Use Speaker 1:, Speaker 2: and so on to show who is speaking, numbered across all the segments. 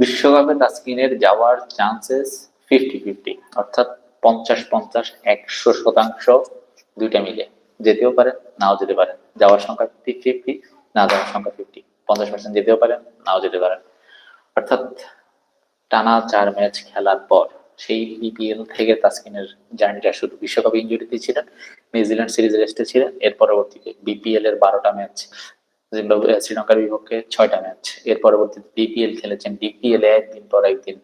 Speaker 1: বিশ্বকাপে তাসকিনের যাওয়ার chances fifty fifty অর্থাৎ পঞ্চাশ পঞ্চাশ, একশো শতাংশ দুইটা মিলে যেতেও পারে, নাও যেতে পারেন যাওয়ার সংখ্যা ফিফটি ফিফটি না যাওয়ার সংখ্যা ফিফটি পঞ্চাশ পার্সেন্ট যেতেও পারেন নাও যেতে পারেন অর্থাৎ টানা চার ম্যাচ খেলার পর সেই বিপিএল থেকে তাসকিনের জার্নিটা শুরু বিশ্বকাপ ইঞ্জুরিতে ছিলেন, নিউজিল্যান্ড সিরিজে রেস্টে ছিলেন। এর পরবর্তীতে বিপিএল এর বারোটা ম্যাচ জিম্বাবুয়ে শ্রীলঙ্কার বিপক্ষে ছয়টা ম্যাচ। এর পরবর্তীতে ডিপিএল খেলেছেন ডিপিএল এ একদিন পর একদিন।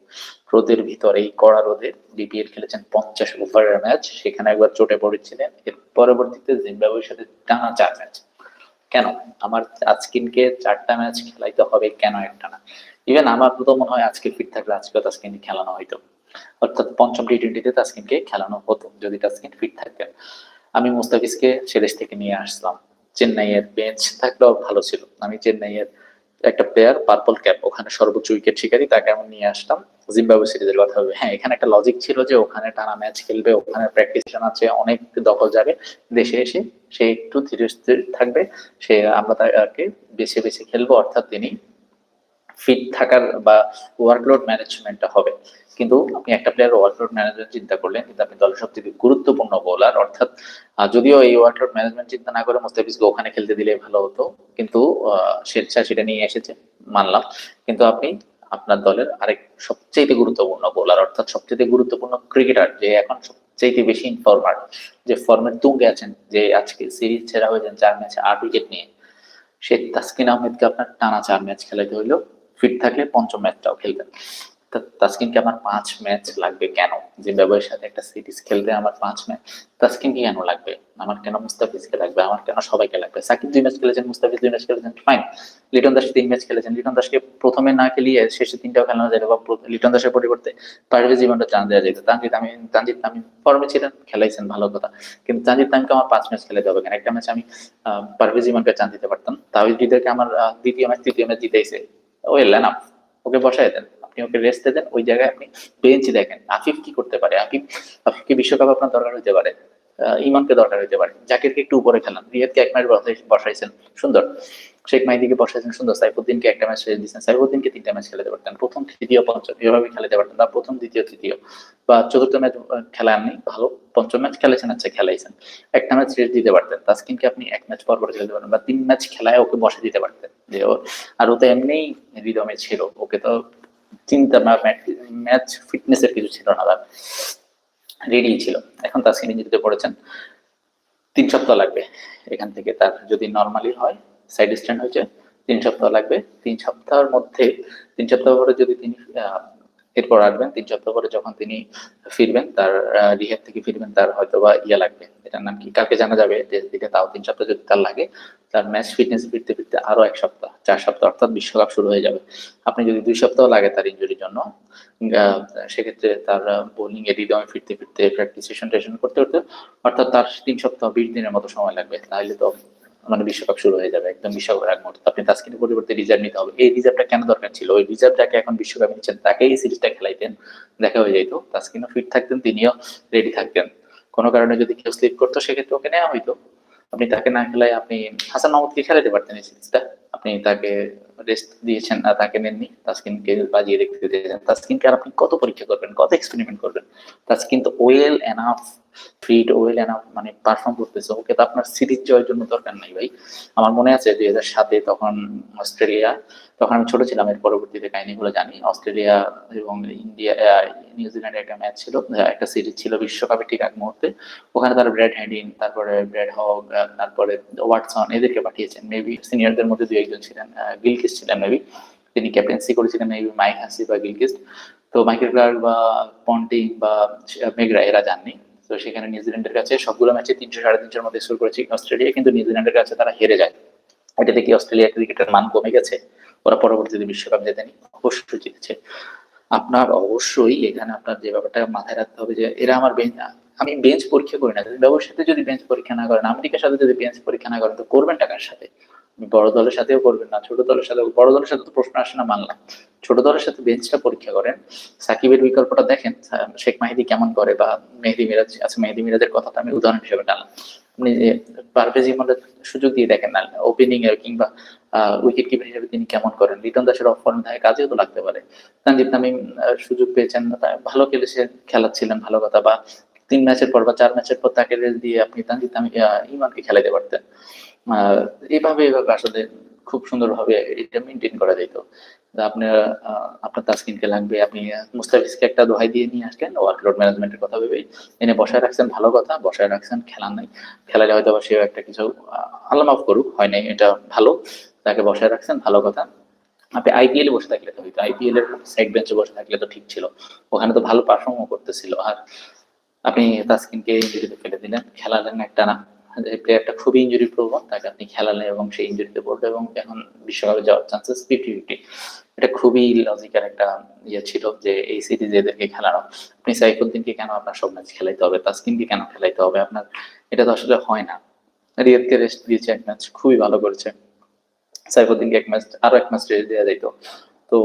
Speaker 1: রোদের ভিতর এই কড়া রোদের ডিপিএল খেলেছেন পঞ্চাশ ওভারের ম্যাচ। সেখানে একবার চোটে পড়েছিলেন। এর পরবর্তীতে জিম্বাবুয়ের সাথে টানা চার ম্যাচ। কেন? আমার আজকিনকে চারটা ম্যাচ খেলাইতে হবে কেন একটা না? ইভেন আমার তো মনে হয় আজকে ফিট থাকলে আজকেও তাসকিন খেলানো হয়তো অর্থাৎ পঞ্চম টি টোয়েন্টিতে তাসকিনকে খেলানো হতো, যদি তাসকিন ফিট থাকতেন। আমি মুস্তাফিজকে সেদেশ থেকে নিয়ে আসলাম। চেন্নাইয়ের বেঞ্চ থাকলেও ভালো ছিল। আমি চেন্নাইয়ের একটা প্লেয়ার পার্পল ক্যাপ ওখানে সর্বোচ্চ উইকেট শিকারী, তাকে আমি নিয়ে আসলাম জিম্বাবু সিরিজের কথা হবে। হ্যাঁ এখানে একটা লজিক ছিল যে ওখানে টানা ম্যাচ খেলবে, ওখানে প্র্যাকটিস আছে, অনেক দখল যাবে দেশে এসে। সে একটু ধীরে স্থির থাকবে, সে আমরা তাকে বেছে বেছে খেলব, অর্থাৎ তিনি ফিট থাকার বা ওয়ার্কলোড ম্যানেজমেন্টটা হবে। কিন্তু আপনি একটা প্লেয়ার ওয়ার্কলোড ম্যানেজমেন্ট চিন্তা করলেন, কিন্তু আপনি দলের সবচেয়ে গুরুত্বপূর্ণ বোলার অর্থাৎ যদিও এই ওয়ার্কলোড ম্যানেজমেন্ট চিন্তা না করে মুস্তাফিজকে ওখানে খেলতে দিলে ভালো হতো, কিন্তু স্বেচ্ছা সেটা নিয়ে এসেছে, মানলাম। কিন্তু আপনি আপনার দলের আরেক সবচেয়ে গুরুত্বপূর্ণ বোলার অর্থাৎ সবচেয়ে গুরুত্বপূর্ণ ক্রিকেটার যে এখন সবচেয়ে বেশি ইনফরমার যে ফর্মের তুঙ্গে আছেন, যে আজকে সিরিজ ছেড়া হয়েছেন চার ম্যাচে আট উইকেট নিয়ে, সে তাসকিন আহমেদকে আপনার টানা চার ম্যাচ খেলাতে হইল ফিট থাকলে পঞ্চম ম্যাচটাও খেলতেন তা- তাসকিনকে আমার পাঁচ ম্যাচ লাগবে কেন? জিম্বাবুয়ের সাথে একটা সিরিজ খেলতে আমার পাঁচ ম্যাচ তাসকিনকে কেন লাগবে? আমার কেন মুস্তাফিজকে লাগবে? আমার কেন সবাইকে লাগবে? সাকিব দুই ম্যাচ খেলেছেন, মুস্তাফিজ দুই ম্যাচ খেলেছেন ফাইন লিটন দাস তিন ম্যাচ খেলেছেন। লিটন দাসকে প্রথমে না খেলিয়ে শেষে তিনটাও খেলানো যায় বা লিটন দাসের পরিবর্তে পারভেজ জীবনটা চান্স দেওয়া যেত তানজিদ আমি তানজিদ আমি ফর্মে ছিলেন, খেলাইছেন, ভালো কথা। কিন্তু তানজিদ তামিমকে আমার পাঁচ ম্যাচ খেলে হবে কেন? একটা ম্যাচ আমি পারভেজ জীবনকে চান দিতে পারতাম। তাহিদ হৃদয়কে আমার দ্বিতীয় ম্যাচ তৃতীয় ম্যাচ জিতেছে ওয়েল না ওকে বসাই দেন। আপনি ওকে রেস্ট দেন, ওই জায়গায় আপনি বেঞ্চ দেখেন, আফিফ কি করতে পারে? আফিফ, আফিফকে বিশ্বকাপ আপনার দরকার হতে পারে ইমানকে দরকার হতে পারে। জাকিরকে একটু উপরে খেলান রিয়াদকে এক ম্যাচ বসাইছেন। সুন্দর। শেখ মাহিদিকে বসাইছেন, সুন্দর। সাইফুদ্দিনকে একটা ম্যাচ ছেড়ে দিচ্ছেন সাইফুদ্দিনকে তিনটা ম্যাচ খেলাতে পারতেন। প্রথম, তৃতীয়, পঞ্চম, এভাবে খেলাতে পারতেন বা প্রথম, দ্বিতীয়, তৃতীয়। বা চতুর্থ ম্যাচ খেলাননি ভালো। পঞ্চম ম্যাচ খেলেছেন আচ্ছা খেলাইছেন। একটা ম্যাচ রেস্ট দিতে পারতেন। তাসকিনকে আপনি এক ম্যাচ পর পর খেলতে পারতেন বা তিন ম্যাচ খেলায় ওকে বসে দিতে পারতেন। যে আর ও তো এমনিই হৃদমে ছিল। ওকে তো চিন্তা বা ম্যাচ ফিটনেসের কিছু ছিল না, তার রেডি ছিল। এখন তার তাসকিন ইঞ্জুরিতে পড়েছেন। তিন সপ্তাহ লাগবে এখান থেকে তার যদি নর্মালি হয় সাইড স্ট্যান্ড হয়েছে, তিন সপ্তাহ লাগবে। তিন সপ্তাহের মধ্যে, তিন সপ্তাহ পরে যদি তিনি এরপর আসবেন, তিন সপ্তাহ পরে যখন তিনি ফিরবেন, তার রিহেব থেকে ফিরবেন, তার হয়তো বা ইয়ে লাগবে। এটার নাম কি? কাকে জানা যাবে টেস্ট তাও তিন সপ্তাহ যদি তার লাগে, তার ম্যাচ ফিটনেস ফিরতে ফিরতে আরও এক সপ্তাহ, চার সপ্তাহ, অর্থাৎ বিশ্বকাপ শুরু হয়ে যাবে। আপনি যদি দুই সপ্তাহ লাগে তার ইঞ্জুরির জন্য সেক্ষেত্রে তার বোলিং এ রিদমে ফিরতে ফিরতে প্র্যাকটিস সেশন টেশন করতে করতে, অর্থাৎ তার তিন সপ্তাহ, বিশ দিনের মতো সময় লাগবে। তাহলে তো মানে বিশ্বকাপ শুরু হয়ে যাবে, একদম বিশ্বকাপের আগ মুহূর্তে। আপনি তাস্কিনের পরিবর্তে রিজার্ভ নিতে হবে। এই রিজার্ভটা কেন দরকার ছিল? ওই রিজার্ভ যাকে এখন বিশ্বকাপ নিচ্ছেন তাকে এই সিরিজটা খেলাইতেন। দেখা হয়ে যেত তাস্কিনও ফিট থাকতেন, তিনিও রেডি থাকতেন। কোনো কারণে যদি কেউ স্লিপ করতো, সেক্ষেত্রে ওকে নেওয়া হইতো। আপনি তাকে না খেলায় আপনি হাসান মাহমুদকে খেলাতে পারতেন এই সিরিজটা আপনি তাকে রেস্ট দিয়েছেন না তাকে নেননি, তাস্কিনকে বাজিয়ে রেখে দিয়েছেন তাস্কিনকে আর আপনি কত পরীক্ষা করবেন, কত এক্সপেরিমেন্ট করবেন? তাস্কিন তো well enough fit well enough মানে পারফর্ম করতেছে। ওকে তো আপনার সিরিজ জয়ের জন্য দরকার নাই ভাই। আমার মনে আছে দুই হাজার সাতে তখন অস্ট্রেলিয়া, তখন আমি ছোট ছিলাম, এর পরবর্তীতে কাহিনীগুলো জানি। অস্ট্রেলিয়া এবং ইন্ডিয়া নিউজিল্যান্ডের একটা ম্যাচ ছিল একটা সিরিজ ছিল বিশ্বকাপের ঠিক এক মুহূর্তে। ওখানে তারা ব্র্যাড হ্যাডিন তারপরে ব্র্যাড হক তারপরে ওয়াটসন, এদেরকে পাঠিয়েছেন। মেবি সিনিয়রদের মধ্যে দুই একজন ছিলেন গিলকিস্ট ছিলেন মেবি তিনি ক্যাপ্টেন্সি করেছিলেন মেবি মাইক হাসি বা গিলকিস্ট তো মাইকেল ক্লার্ক বা পন্টিং বা মেগরা এরা যাননি। তো সেখানে নিউজিল্যান্ডের কাছে সবগুলো ম্যাচে তিনশো সাড়ে তিনশোর মধ্যে স্কোর করেছে অস্ট্রেলিয়া। কিন্তু নিউজিল্যান্ডের কাছে তারা হেরে যায়। এটা দেখি অস্ট্রেলিয়া ক্রিকেটের মান কমে গেছে? ওরা পরবর্তীতে বিশ্বকাপ জেতেনি অবশ্যই জিতেছে। আপনার অবশ্যই এখানে আপনার যে ব্যাপারটা মাথায় রাখতে হবে যে এরা আমার বেঞ্চ আমি বেঞ্চ পরীক্ষা করি না। যদি ব্যবসাতে যদি বেঞ্চ পরীক্ষা না করেন, আমেরিকার সাথে যদি বেঞ্চ পরীক্ষা না করেন, তো করবেন টাকার সাথে? বড় দলের সাথেও করবেন না, ছোট দলের সাথে, বড় দলের সাথে তো প্রশ্ন আসে না মানলাম ছোট দলের সাথে বেঞ্চটা পরীক্ষা করেন। সাকিবের বিকল্পটা দেখেন শেখ মাহিদি কেমন করে বা মেহেদি মিরাজ আছে মেহেদি মিরাজের কথা আমি উদাহরণ হিসেবে টানলাম আপনি পারভেজ ইমনের সুযোগ দিয়ে দেখেন না ওপেনিং এ কিংবা উইকেট কিপার হিসেবে তিনি কেমন করেন? লিটন দাসের অফ ফর্ম থাকে কাজেও তো লাগতে পারে। তানজিদ তামিম সুযোগ পেয়েছেন ভালো খেলে সে খেলাচ্ছিলেন ভালো কথা, বা তিন ম্যাচের পর বা চার ম্যাচের পর তাকে দিয়ে আপনি তানজিদ তামিম ইমানকে খেলাতে পারতেন। এইভাবে এইভাবে আসলে খুব সুন্দরভাবে এটা মেনটেন করা যেত। আপনার আপনার তাসকিনকে লাগবে, আপনি মুস্তাফিজকে একটা দোহাই দিয়ে নিয়ে আসলেন ওয়ার্কলোড ম্যানেজমেন্টের কথা ভেবেই। এনে বসায় রাখছেন, ভালো কথা, বসায় রাখছেন খেলা নাই। খেলালে হয়তো বা সেও একটা কিছু আল্লাহ মাফ করুক, হয় নাই, এটা ভালো। তাকে বসায় রাখছেন, ভালো কথা। আপনি আইপিএল বসে থাকলে তো হইতো। আইপিএল এর সাইড বেঞ্চে বসে থাকলে তো ঠিক ছিল। ওখানে তো ভালো পারফর্মও করতেছিল। আর আপনি তাসকিনকে ইঞ্জুরিতে ফেলে দিলেন। খেলালেন একটা না। প্লেয়ারটা খুবই ইঞ্জুরি প্রবণ তাকে আপনি খেলালেন এবং সেই ইঞ্জুরিতে পড়ল এবং এখন বিশ্বকাপে যাওয়ার চান্সেস ফিফটি ফিফটি এটা খুবই লজিক্যাল একটা ইয়ে ছিল যে এই সিরিজে এদেরকে খেলানো। আপনি সাইফুদ্দিনকে কেন আপনার সব ম্যাচ খেলাইতে হবে? তাসকিনকে কেন খেলাইতে হবে? আপনার, এটা তো আসলে হয় না। রিয়াদকে রেস্ট দিয়েছে এক ম্যাচ খুবই ভালো করেছে। সাইফুদ্দিনকে এক ম্যাচ আরও এক ম্যাচ রেস্ট দেওয়া যাইতো। তো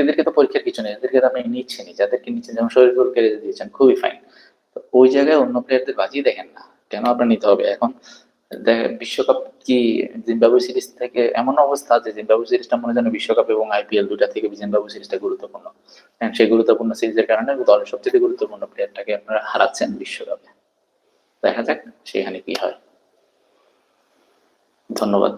Speaker 1: এদেরকে তো পরীক্ষার কিছু নেই, এদেরকে তো আপনি নিচ্ছেনই। যাদেরকে নিচ্ছেন, যেমন শরীফুলকে রেস্ট দিয়েছেন, খুবই ফাইন ওই জায়গায় অন্য প্লেয়ারদের বাজিয়ে দেখেন না। কেন আপনার নিতে হবে? এখন বিশ্বকাপ কি জিম্বাবু সিরিজ থেকে এমন অবস্থা যে জিম্বাবু সিরিজটা মনে যেন বিশ্বকাপ এবং আইপিএল দুটা থেকে জিম্বাবু সিরিজটা গুরুত্বপূর্ণ। And সেই গুরুত্বপূর্ণ সিরিজের কারণে দলের সবচেয়ে গুরুত্বপূর্ণ প্লেয়ারটাকে আপনারা হারাচ্ছেন বিশ্বকাপে। দেখা যাক সেখানে কি হয়। ধন্যবাদ।